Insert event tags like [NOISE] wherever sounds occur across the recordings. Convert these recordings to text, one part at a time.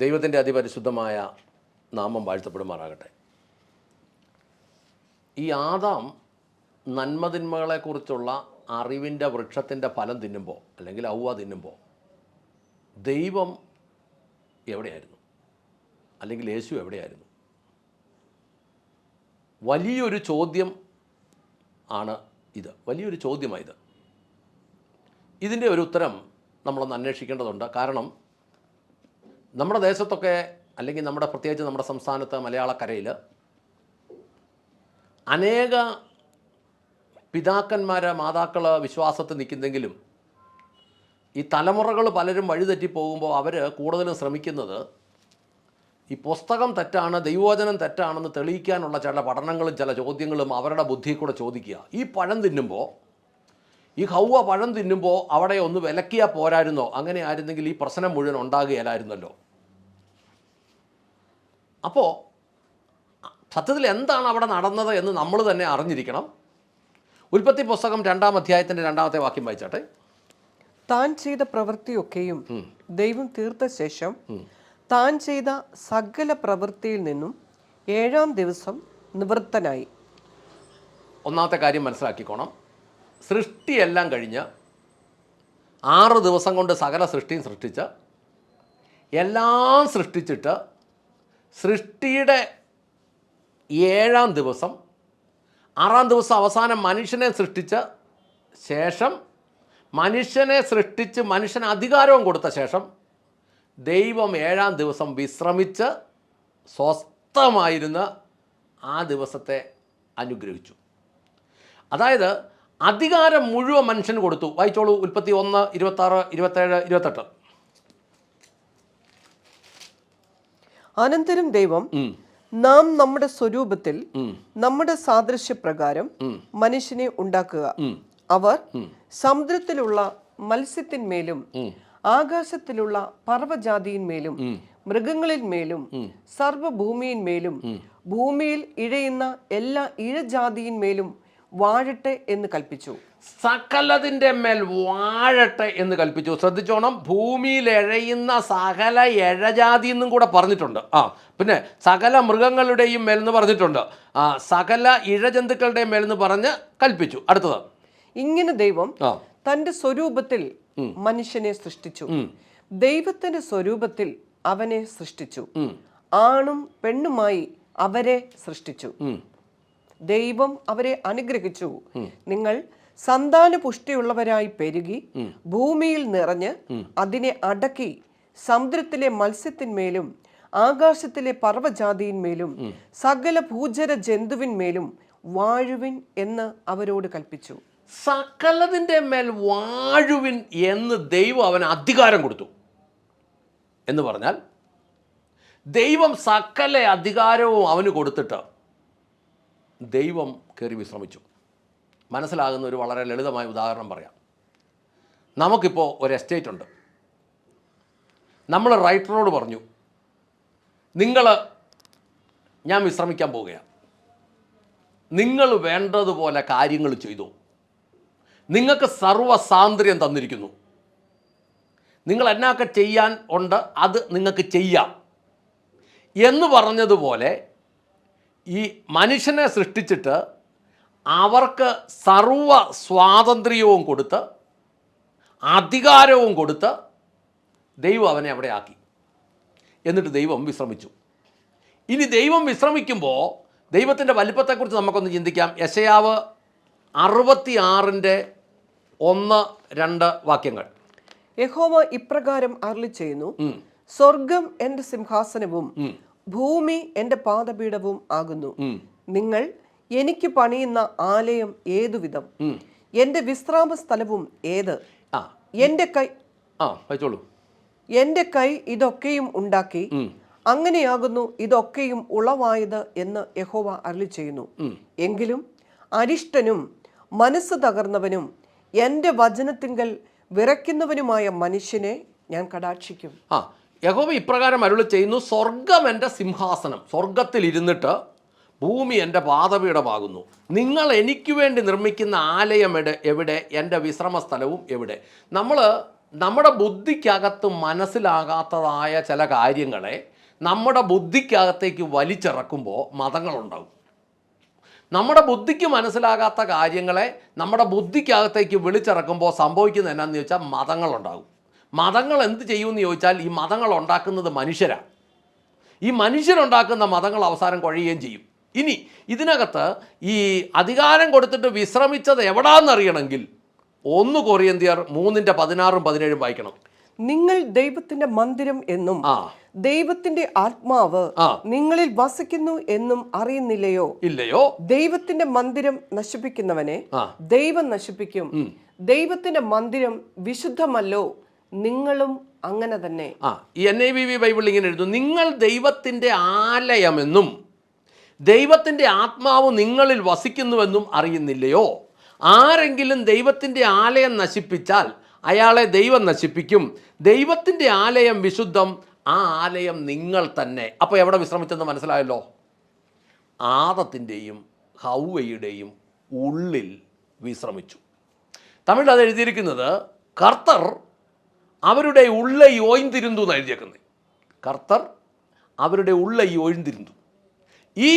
ദൈവത്തിന്റെ അതിപരിശുദ്ധമായ നാമം വാഴ്ത്തപ്പെടുമാറാകട്ടെ. ഈ ആദാം നന്മതിന്മകളെക്കുറിച്ചുള്ള അറിവിന്റെ വൃക്ഷത്തിന്റെ ഫലം തിന്നുമ്പോൾ അല്ലെങ്കിൽ ഔവ തിന്നുമ്പോൾ ദൈവം എവിടെയായിരുന്നു? അല്ലെങ്കിൽ യേശു എവിടെയായിരുന്നു? വലിയൊരു ചോദ്യം ആണ് ഇത്. വലിയൊരു ചോദ്യമായത് ഇതിന്റെ ഒരു ഉത്തരം നമ്മളൊന്ന് അന്വേഷിക്കേണ്ടതുണ്ട്. കാരണം നമ്മുടെ ദേശത്തൊക്കെ അല്ലെങ്കിൽ നമ്മുടെ പ്രത്യേകിച്ച് നമ്മുടെ സംസ്ഥാനത്ത് മലയാളക്കരയിൽ അനേക പിതാക്കന്മാർ മാതാക്കൾ വിശ്വാസത്തിൽ നിൽക്കുന്നെങ്കിലും ഈ തലമുറകൾ പലരും വഴിതെറ്റി പോകുമ്പോൾ അവർ കൂടുതലും ശ്രമിക്കുന്നത് ഈ പുസ്തകം തെറ്റാണ് ദൈവവചനം തെറ്റാണെന്ന് തെളിയിക്കാനുള്ള ചില പഠനങ്ങളും ചില ചോദ്യങ്ങളും അവരുടെ ബുദ്ധിയിൽ കൂടെ ചോദിക്കുക. ഈ പഴം തിന്നുമ്പോൾ ഈ ഹൗവ പഴം തിന്നുമ്പോൾ അവിടെ ഒന്ന് വിലക്കിയാൽ പോരായിരുന്നോ? അങ്ങനെ ആയിരുന്നെങ്കിൽ ഈ പ്രശ്നം മുഴുവൻ ഉണ്ടാകുകയില്ലായിരുന്നല്ലോ. അപ്പോൾ സത്യത്തിൽ എന്താണ് അവിടെ നടന്നത് എന്ന് നമ്മൾ തന്നെ അറിഞ്ഞിരിക്കണം. ഉൽപ്പത്തി പുസ്തകം രണ്ടാം അധ്യായത്തിന്റെ രണ്ടാമത്തെ വാക്യം വായിച്ചാട്ടെ. താൻ ചെയ്ത പ്രവൃത്തിയൊക്കെയും ദൈവം തീർത്ത ശേഷം താൻ ചെയ്ത സകല പ്രവൃത്തിയിൽ നിന്നും ഏഴാം ദിവസം നിവൃത്തനായി. ഒന്നാമത്തെ കാര്യം മനസ്സിലാക്കിക്കോണം. സൃഷ്ടിയെല്ലാം കഴിഞ്ഞ് ആറ് ദിവസം കൊണ്ട് സകല സൃഷ്ടിയും സൃഷ്ടിച്ച് എല്ലാം സൃഷ്ടിച്ചിട്ട് സൃഷ്ടിയുടെ ഏഴാം ദിവസം ആറാം ദിവസം അവസാനം മനുഷ്യനെ സൃഷ്ടിച്ച ശേഷം മനുഷ്യനെ സൃഷ്ടിച്ച് മനുഷ്യന് അധികാരവും കൊടുത്ത ശേഷം ദൈവം ഏഴാം ദിവസം വിശ്രമിച്ച് സ്വസ്ഥമായിരുന്ന് ആ ദിവസത്തെ അനുഗ്രഹിച്ചു. അതായത് അധികാരം മുഴുവൻ മനുഷ്യന് കൊടുത്തു. വായിച്ചോളൂ. ഉൽപ്പത്തി ഒന്ന് ഇരുപത്താറ് ഇരുപത്തേഴ് ഇരുപത്തെട്ട്. അനന്തരം ദൈവം നാം നമ്മുടെ സ്വരൂപത്തിൽ നമ്മുടെ സാദൃശ്യപ്രകാരം മനുഷ്യനെ ഉണ്ടാക്കുക. അവർ സമുദ്രത്തിലുള്ള മത്സ്യത്തിന്മേലും ആകാശത്തിലുള്ള പർവജാതിയിന്മേലും മൃഗങ്ങളിന്മേലും സർവഭൂമിയിന്മേലും ഭൂമിയിൽ ഇഴയുന്ന എല്ലാ ഇഴജാതിയിന്മേലും വാഴട്ടെ എന്ന് കൽപ്പിച്ചു. സകലതിന്റെ മേൽ വാഴട്ടെ എന്ന് കൽപ്പിച്ചു. ശ്രദ്ധിച്ചോണം ഭൂമിയിൽ എഴയുന്ന സകല എഴജാതി എന്നും കൂടെ പറഞ്ഞിട്ടുണ്ട്. ആ പിന്നെ സകല മൃഗങ്ങളുടെയും മേലെന്ന് പറഞ്ഞിട്ടുണ്ട്. ആ സകല ഇഴജന്തുക്കളുടെയും മേലെന്ന് പറഞ്ഞ് കൽപ്പിച്ചു. അടുത്തത്. ഇങ്ങനെ ദൈവം തന്റെ സ്വരൂപത്തിൽ മനുഷ്യനെ സൃഷ്ടിച്ചു. ദൈവത്തിന്റെ സ്വരൂപത്തിൽ അവനെ സൃഷ്ടിച്ചു. ആണും പെണ്ണുമായി അവരെ സൃഷ്ടിച്ചു. ദൈവം അവരെ അനുഗ്രഹിച്ചു. നിങ്ങൾ സന്താന പുഷ്ടിയുള്ളവരായി പെരുകി ഭൂമിയിൽ നിറഞ്ഞ് അതിനെ അടക്കി സമുദ്രത്തിലെ മത്സ്യത്തിന്മേലും ആകാശത്തിലെ പർവജാതിയിന്മേലും സകല ഭൂചര ജന്തുവിന്മേലും വാഴുവിൻ എന്ന് അവരോട് കൽപ്പിച്ചു. സകലതിന്റെ മേൽ വാഴുവിൻ എന്ന് ദൈവം അവന് അധികാരം കൊടുത്തു. എന്ന് പറഞ്ഞാൽ ദൈവം സകല അധികാരവും അവന് കൊടുത്തിട്ട് ദൈവം കയറി വിശ്രമിച്ചു. മനസ്സിലാകുന്ന ഒരു വളരെ ലളിതമായ ഉദാഹരണം പറയാം. നമുക്കിപ്പോൾ ഒരു എസ്റ്റേറ്റ് ഉണ്ട്. നമ്മൾ റൈറ്ററോട് പറഞ്ഞു നിങ്ങൾ ഞാൻ വിശ്രമിക്കാൻ പോവുകയാണ്. നിങ്ങൾ വേണ്ടതുപോലെ കാര്യങ്ങൾ ചെയ്തു. നിങ്ങൾക്ക് സർവസാന്ദ്ര്യം തന്നിരിക്കുന്നു. നിങ്ങൾ എന്നൊക്കെ ചെയ്യാൻ ഉണ്ട് അത് നിങ്ങൾക്ക് ചെയ്യാം. എന്ന് പറഞ്ഞതുപോലെ ഈ മനുഷ്യനെ സൃഷ്ടിച്ചിട്ട് അവർക്ക് സർവ സ്വാതന്ത്ര്യവും കൊടുത്ത് അധികാരവും കൊടുത്ത് ദൈവം അവനെ അവിടെ ആക്കി. എന്നിട്ട് ദൈവം വിശ്രമിച്ചു. ഇനി ദൈവം വിശ്രമിക്കുമ്പോൾ ദൈവത്തിന്റെ വലിപ്പത്തെക്കുറിച്ച് നമുക്കൊന്ന് ചിന്തിക്കാം. യശയാവ് അറുപത്തി ആറിന്റെ ഒന്ന് രണ്ട് വാക്യങ്ങൾ. യഹോവ ഇപ്രകാരം അരളി ചെയ്യുന്നു സ്വർഗം എന്റെ സിംഹാസനവും ഭൂമി എന്റെ പാദപീഠവും ആകുന്നു. നിങ്ങൾ എനിക്ക് പണിയുന്ന ആലയം ഏതുവിധം? എന്റെ വിശ്രാമ സ്ഥലവും ഏത്? ആ. എന്റെ കൈ ആ വായിച്ചോളൂ. എന്റെ കൈ ഇതൊക്കെയും ഉണ്ടാക്കി. അങ്ങനെയാകുന്നു ഇതൊക്കെയും ഉളവായത് എന്ന് യഹോവ അരളി ചെയ്യുന്നു. എങ്കിലും അരിഷ്ടനും മനസ്സ് തകർന്നവനും എന്റെ വചനത്തിങ്കൽ വിറയ്ക്കുന്നവനുമായ മനുഷ്യനെ ഞാൻ കടാക്ഷിക്കും. ആ യഹോവ ഇപ്രകാരം അരുളി ചെയ്യുന്നു സ്വർഗം എന്റെ സിംഹാസനം സ്വർഗത്തിൽ ഇരുന്നിട്ട് ഭൂമി എന്റെ പാതപീഠമാകുന്നു നിങ്ങൾ എനിക്ക് വേണ്ടി നിർമ്മിക്കുന്ന ആലയം എവിടെ എന്റെ വിശ്രമ സ്ഥലവും എവിടെ? നമ്മൾ നമ്മുടെ ബുദ്ധിക്കകത്ത് മനസ്സിലാകാത്തതായ ചില കാര്യങ്ങളെ നമ്മുടെ ബുദ്ധിക്കകത്തേക്ക് വലിച്ചിറക്കുമ്പോൾ മതങ്ങളുണ്ടാകും നമ്മുടെ ബുദ്ധിക്ക് മനസ്സിലാകാത്ത കാര്യങ്ങളെ നമ്മുടെ ബുദ്ധിക്കകത്തേക്ക് വിളിച്ചിറക്കുമ്പോൾ സംഭവിക്കുന്നത് എന്നാന്ന് ചോദിച്ചാൽ മതങ്ങളുണ്ടാകും മതങ്ങൾ എന്ത് ചെയ്യുമെന്ന് ചോദിച്ചാൽ ഈ മതങ്ങൾ ഉണ്ടാക്കുന്നത് മനുഷ്യരാണ്. ഈ മനുഷ്യരുണ്ടാക്കുന്ന മതങ്ങൾ അവസാനം കുഴയുകയും ചെയ്യും. ഇനി ഇതിനകത്ത് ഈ അധികാരം കൊടുത്തിട്ട് വിശ്രമിച്ചത് എവിടാന്നറിയണമെങ്കിൽ ഒന്ന് കൊറിയന്തിയർ മൂന്നിന്റെ പതിനാറും പതിനേഴും വായിക്കണം. നിങ്ങൾ ദൈവത്തിന്റെ മന്ദിരം എന്നും ആ. ദൈവത്തിന്റെ ആത്മാവ് നിങ്ങളിൽ വസിക്കുന്നു എന്നും അറിയുന്നില്ലയോ? ഇല്ലയോ? ദൈവത്തിന്റെ മന്ദിരം നശിപ്പിക്കുന്നവനെ ദൈവം നശിപ്പിക്കും. ദൈവത്തിന്റെ മന്ദിരം വിശുദ്ധമല്ലോ. നിങ്ങളും അങ്ങനെ തന്നെ. ആ N I V V Bible ഇങ്ങനെ എഴുതുന്നു. നിങ്ങൾ ദൈവത്തിന്റെ ആലയമെന്നും ദൈവത്തിന്റെ ആത്മാവ് നിങ്ങളിൽ വസിക്കുന്നുവെന്നും അറിയുന്നില്ലയോ? ആരെങ്കിലും ദൈവത്തിന്റെ ആലയം നശിപ്പിച്ചാൽ അയാളെ ദൈവം നശിപ്പിക്കും. ദൈവത്തിന്റെ ആലയം വിശുദ്ധം ആ ആലയം നിങ്ങൾ തന്നെ. അപ്പോൾ എവിടെ വിശ്രമിച്ചെന്ന് മനസ്സിലായല്ലോ? ആദത്തിന്റെയും ഹൗവയുടെയും ഉള്ളിൽ വിശ്രമിച്ചു. തമിഴ് അത് എഴുതിയിരിക്കുന്നത് കർത്തർ അവരുടെ ഉള്ള ഒഴിഞ്ഞിരുന്നു എന്ന് എഴുതിയേക്കുന്നത് കർത്തർ അവരുടെ ഉള്ള ഒഴിഞ്ഞിരുന്നു ഈ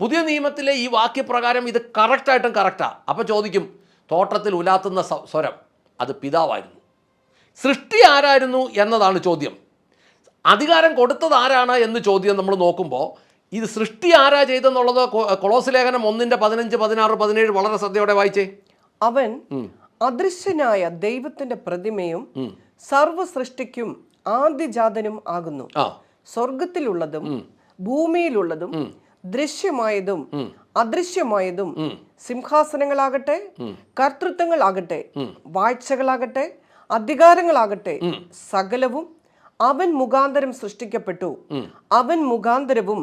പുതിയ നിയമത്തിലെ ഈ വാക്യപ്രകാരം ഇത് കറക്റ്റായിട്ടും കറക്റ്റാണ് അപ്പോൾ ചോദിക്കും തോട്ടത്തിൽ ഉലാത്തുന്ന സ്വരം അത് പിതാവായിരുന്നു. സൃഷ്ടി ആരായിരുന്നു എന്നതാണ് ചോദ്യം. അധികാരം കൊടുത്തത് ആരാണ് എന്ന് ചോദ്യം നമ്മൾ നോക്കുമ്പോൾ ഇത് സൃഷ്ടി ആരാ ചെയ്തെന്നുള്ളത് കൊളോസ് ലേഖനം ഒന്നിന്റെ പതിനഞ്ച് പതിനാറ് പതിനേഴ് വളരെ ശ്രദ്ധയോടെ വായിച്ചേ. അവൻ അദൃശ്യനായ ദൈവത്തിന്റെ പ്രതിമയും സർവ സൃഷ്ടിക്കും ആദ്യജാതനും ആകുന്നു. സ്വർഗത്തിലുള്ളതും ഭൂമിയിലുള്ളതും ദൃശ്യമായതും അദൃശ്യമായതും സിംഹാസനങ്ങളാകട്ടെ കർത്തൃത്വങ്ങളാകട്ടെ വാഴ്ചകളാകട്ടെ അധികാരങ്ങളാകട്ടെ സകലവും അവൻ മുഖാന്തരം സൃഷ്ടിക്കപ്പെട്ടു. അവൻ മുഖാന്തരവും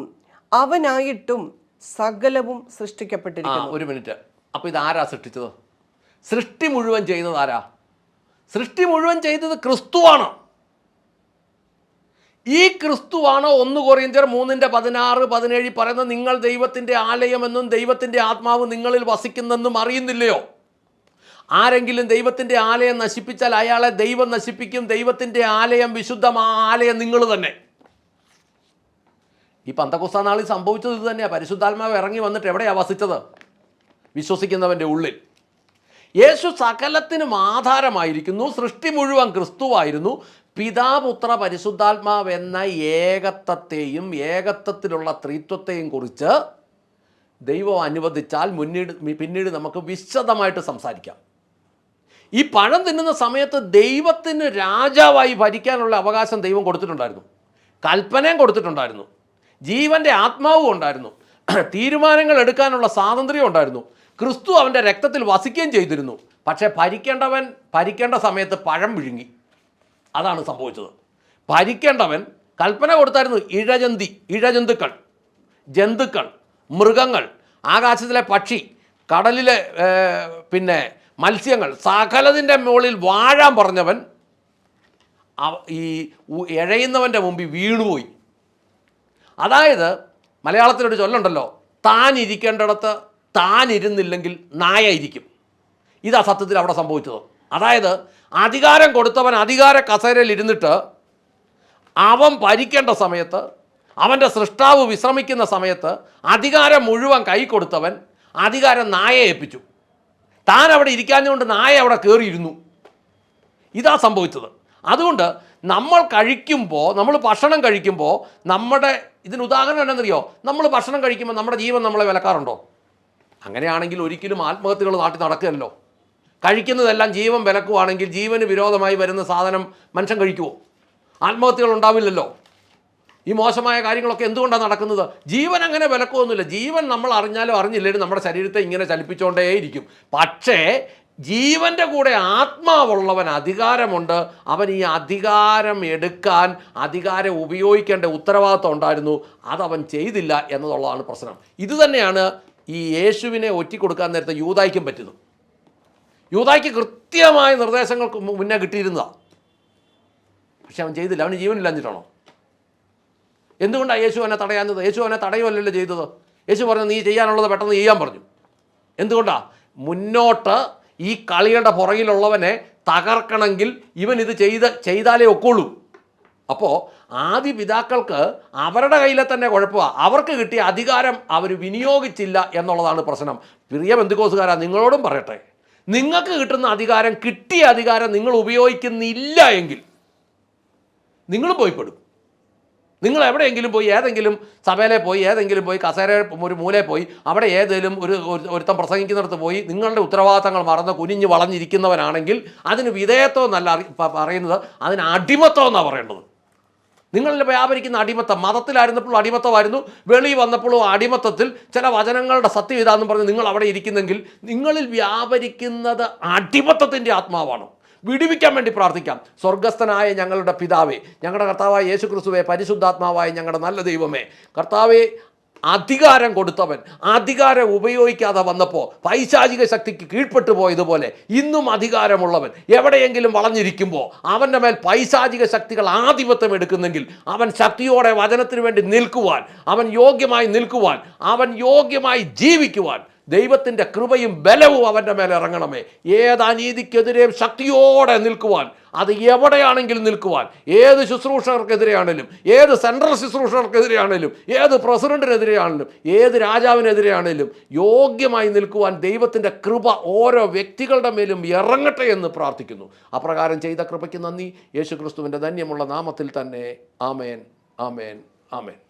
അവനായിട്ടും സകലവും സൃഷ്ടിക്കപ്പെട്ടിരിക്കുന്നു. ഒരു മിനിറ്റ്. അപ്പോൾ ഇത് ആരാ സൃഷ്ടിച്ചത്? സൃഷ്ടി മുഴുവൻ ചെയ്യുന്നത് ആരാ? സൃഷ്ടി മുഴുവൻ ചെയ്തത് ക്രിസ്തുവാണ്. ഈ ക്രിസ്തുവാണ് ഒന്ന് കൊറിയന്ത്യർ മൂന്നിന്റെ പതിനാറ് പതിനേഴ് പറയുന്നത് നിങ്ങൾ ദൈവത്തിന്റെ ആലയമെന്നും ദൈവത്തിന്റെ ആത്മാവ് നിങ്ങളിൽ വസിക്കുന്നെന്നും അറിയുന്നില്ലയോ? ആരെങ്കിലും ദൈവത്തിന്റെ ആലയം നശിപ്പിച്ചാൽ അയാളെ ദൈവം നശിപ്പിക്കും. ദൈവത്തിന്റെ ആലയം വിശുദ്ധമായ ആലയം നിങ്ങൾ തന്നെ. ഈ പന്തക്കുസ്ത നാളിൽ സംഭവിച്ചത് ഇത് തന്നെയാണ് പരിശുദ്ധാത്മാവ് ഇറങ്ങി വന്നിട്ട് എവിടെയാണ് വസിച്ചത്? വിശ്വസിക്കുന്നവന്റെ ഉള്ളിൽ. യേശു സകലത്തിനും ആധാരമായിരിക്കുന്നു സൃഷ്ടി മുഴുവൻ ക്രിസ്തുവായിരുന്നു. പിതാപുത്ര പരിശുദ്ധാത്മാവ് എന്ന ഏകത്വത്തെയും ഏകത്വത്തിലുള്ള ത്രിത്വത്തെയും കുറിച്ച് ദൈവം അനുവദിച്ചാൽ മുന്നീട് പിന്നീട് നമുക്ക് വിശദമായിട്ട് സംസാരിക്കാം. ഈ പഴം തിന്നുന്ന സമയത്ത് ദൈവത്തിന് രാജാവായി ഭരിക്കാനുള്ള അവകാശം ദൈവം കൊടുത്തിട്ടുണ്ടായിരുന്നു. കൽപ്പനയും കൊടുത്തിട്ടുണ്ടായിരുന്നു. ജീവന്റെ ആത്മാവും ഉണ്ടായിരുന്നു. [CLEARS THROAT] തീരുമാനങ്ങൾ എടുക്കാനുള്ള സ്വാതന്ത്ര്യം ഉണ്ടായിരുന്നു. ക്രിസ്തു അവന്റെ രക്തത്തിൽ വസിക്കുകയും ചെയ്തിരുന്നു. പക്ഷേ ഭരിക്കേണ്ടവൻ ഭരിക്കേണ്ട സമയത്ത് പഴം വിഴുങ്ങി. അതാണ് സംഭവിച്ചത്. ഭരിക്കേണ്ടവൻ കൽപ്പന കൊടുത്തായിരുന്നു ഇഴജന്തി ഇഴജന്തുക്കൾ ജന്തുക്കൾ മൃഗങ്ങൾ ആകാശത്തിലെ പക്ഷി കടലിലെ പിന്നെ മത്സ്യങ്ങൾ സകലതിന്റെ മുകളിൽ വാഴാൻ പറഞ്ഞവൻ ഈ എഴയുന്നവന്റെ മുമ്പിൽ വീണുപോയി. അതായത് മലയാളത്തിലൊരു ചൊല്ലുണ്ടല്ലോ താൻ ഇരിക്കേണ്ടിടത്ത് താൻ ഇരുന്നില്ലെങ്കിൽ ഇതാ സത്യത്തിൽ അവിടെ സംഭവിച്ചത്. അതായത് അധികാരം കൊടുത്തവൻ അധികാര കസേരയിൽ ഇരുന്നിട്ട് അവൻ ഭരിക്കേണ്ട സമയത്ത് അവന്റെ സൃഷ്ടാവ് വിശ്രമിക്കുന്ന സമയത്ത് അധികാരം മുഴുവൻ കൈ കൊടുത്തവൻ അധികാരം നായയെ ഏൽപ്പിച്ചു. താൻ അവിടെ ഇരിക്കാഞ്ഞുകൊണ്ട് നായ അവിടെ കയറിയിരുന്നു ഇതാ സംഭവിച്ചത്. അതുകൊണ്ട് നമ്മൾ കഴിക്കുമ്പോൾ നമ്മൾ ഭക്ഷണം കഴിക്കുമ്പോൾ നമ്മുടെ ഇതിന് ഉദാഹരണം എന്നാണെന്നറിയോ നമ്മൾ ഭക്ഷണം കഴിക്കുമ്പോൾ നമ്മുടെ ജീവൻ നമ്മളെ വിലക്കാറുണ്ടോ? അങ്ങനെയാണെങ്കിൽ ഒരിക്കലും ആത്മഹത്യകൾ നാട്ടിൽ നടക്കുകയല്ലോ. കഴിക്കുന്നതെല്ലാം ജീവൻ വിലക്കുവാണെങ്കിൽ ജീവന് വിരോധമായി വരുന്ന സാധനം മനുഷ്യൻ കഴിക്കുമോ ആത്മഹത്യകൾ ഉണ്ടാവില്ലല്ലോ. ഈ മോശമായ കാര്യങ്ങളൊക്കെ എന്തുകൊണ്ടാണ് നടക്കുന്നത്? ജീവൻ അങ്ങനെ വിലക്കുമൊന്നുമില്ല ജീവൻ നമ്മൾ അറിഞ്ഞാലോ അറിഞ്ഞില്ലെങ്കിലും നമ്മുടെ ശരീരത്തെ ഇങ്ങനെ ചലിപ്പിച്ചുകൊണ്ടേയിരിക്കും. പക്ഷേ ജീവന്റെ കൂടെ ആത്മാവുള്ളവൻ അധികാരമുണ്ട്. അവൻ ഈ അധികാരം എടുക്കാൻ അധികാരം ഉപയോഗിക്കേണ്ട ഉത്തരവാദിത്വം ഉണ്ടായിരുന്നു. അതവൻ ചെയ്തില്ല എന്നതുള്ളതാണ് പ്രശ്നം. ഇത് തന്നെയാണ് ഈ യേശുവിനെ ഒറ്റിക്കൊടുക്കാൻ നേരത്തെ യൂതായ്ക്കും പറ്റുന്നു. യൂതായ്ക്ക് കൃത്യമായ നിർദ്ദേശങ്ങൾക്ക് മുന്നേ കിട്ടിയിരുന്നതാണ് പക്ഷെ അവൻ ചെയ്തില്ല. അവന് ജീവനില്ലാഞ്ഞിട്ടാണോ എന്തുകൊണ്ടാണ് യേശു അവനെ തടയാഞ്ഞത്? യേശു അവനെ തടയുമല്ലല്ലോ ചെയ്തത്? യേശു പറഞ്ഞു നീ ചെയ്യാനുള്ളത് പെട്ടെന്ന് ചെയ്യാൻ പറഞ്ഞു. എന്തുകൊണ്ടാണ് മുന്നോട്ട് ഈ കളിയുടെ പുറകിലുള്ളവനെ തകർക്കണമെങ്കിൽ ഇവൻ ഇത് ചെയ്ത് ചെയ്താലേ ഒക്കുള്ളൂ. അപ്പോൾ ആദ്യ പിതാക്കൾക്ക് അവരുടെ കയ്യിലെ തന്നെ കുഴപ്പമാണ് അവർക്ക് കിട്ടിയ അധികാരം അവർ വിനിയോഗിച്ചില്ല എന്നുള്ളതാണ് പ്രശ്നം. പ്രിയ ബന്ധുക്കോസുകാരാ നിങ്ങളോടും പറയട്ടെ. നിങ്ങൾക്ക് കിട്ടുന്ന അധികാരം കിട്ടിയ അധികാരം നിങ്ങൾ ഉപയോഗിക്കുന്നില്ല എങ്കിൽ നിങ്ങളും പോയിപ്പെടും. നിങ്ങൾ എവിടെയെങ്കിലും പോയി ഏതെങ്കിലും സഭയിലെ പോയി ഏതെങ്കിലും പോയി കസേര ഒരു മൂലയിൽ പോയി അവിടെ ഏതെങ്കിലും ഒരു ഒരുത്തം പ്രസംഗിക്കുന്നിടത്ത് പോയി നിങ്ങളുടെ ഉത്തരവാദിത്തങ്ങൾ മറന്ന് കുനിഞ്ഞ് വളഞ്ഞിരിക്കുന്നവനാണെങ്കിൽ അതിന് വിധേയത്വം എന്നല്ല പറയുന്നത് അതിന് അടിമത്വം എന്നാണ് പറയേണ്ടത്. നിങ്ങളിൽ വ്യാപരിക്കുന്ന അടിമത്തം. മതത്തിലായിരുന്നപ്പോഴും അടിമത്തമായിരുന്നു. വെളി വന്നപ്പോഴും അടിമത്തത്തിൽ ചില വചനങ്ങളുടെ സത്യം ഇതാണെന്ന് പറഞ്ഞ് നിങ്ങൾ അവിടെ ഇരിക്കുന്നെങ്കിൽ നിങ്ങളിൽ വ്യാപരിക്കുന്നത് അടിമത്തത്തിന്റെ ആത്മാവാണ്. വിടുവിക്കാൻ വേണ്ടി പ്രാർത്ഥിക്കാം. സ്വർഗസ്ഥനായ ഞങ്ങളുടെ പിതാവേ ഞങ്ങളുടെ കർത്താവായ യേശു ക്രിസ്തുവേ പരിശുദ്ധാത്മാവായ ഞങ്ങളുടെ നല്ല ദൈവമേ കർത്താവെ അധികാരം കൊടുത്തവൻ അധികാരം ഉപയോഗിക്കാതെ വന്നപ്പോൾ പൈശാചിക ശക്തിക്ക് കീഴ്പ്പെട്ടു പോയതുപോലെ ഇന്നും അധികാരമുള്ളവൻ എവിടെയെങ്കിലും വളഞ്ഞിരിക്കുമ്പോൾ അവന്റെ മേൽ പൈശാചിക ശക്തികൾ ആധിപത്യം എടുക്കുന്നെങ്കിൽ അവൻ ശക്തിയോടെ വചനത്തിന് വേണ്ടി നിൽക്കുവാൻ അവൻ യോഗ്യമായി നിൽക്കുവാൻ അവൻ യോഗ്യമായി ജീവിക്കുവാൻ ദൈവത്തിന്റെ കൃപയും ബലവും അവന്റെ മേലെ ഇറങ്ങണമേ. ഏത് അനീതിക്കെതിരെയും ശക്തിയോടെ നിൽക്കുവാൻ അത് എവിടെയാണെങ്കിലും നിൽക്കുവാൻ ഏത് ശുശ്രൂഷകർക്കെതിരെയാണെങ്കിലും ഏത് സെൻട്രൽ ശുശ്രൂഷകർക്കെതിരെയാണെങ്കിലും ഏത് പ്രസിഡന്റിനെതിരെയാണെങ്കിലും ഏത് രാജാവിനെതിരെയാണെങ്കിലും യോഗ്യമായി നിൽക്കുവാൻ ദൈവത്തിന്റെ കൃപ ഓരോ വ്യക്തികളുടെ മേലും ഇറങ്ങട്ടെ എന്ന് പ്രാർത്ഥിക്കുന്നു. അപ്രകാരം ചെയ്ത കൃപയ്ക്ക് നന്ദി. യേശു ക്രിസ്തുവിന്റെ ധന്യമുള്ള നാമത്തിൽ തന്നെ ആമേൻ ആമേൻ ആമേൻ.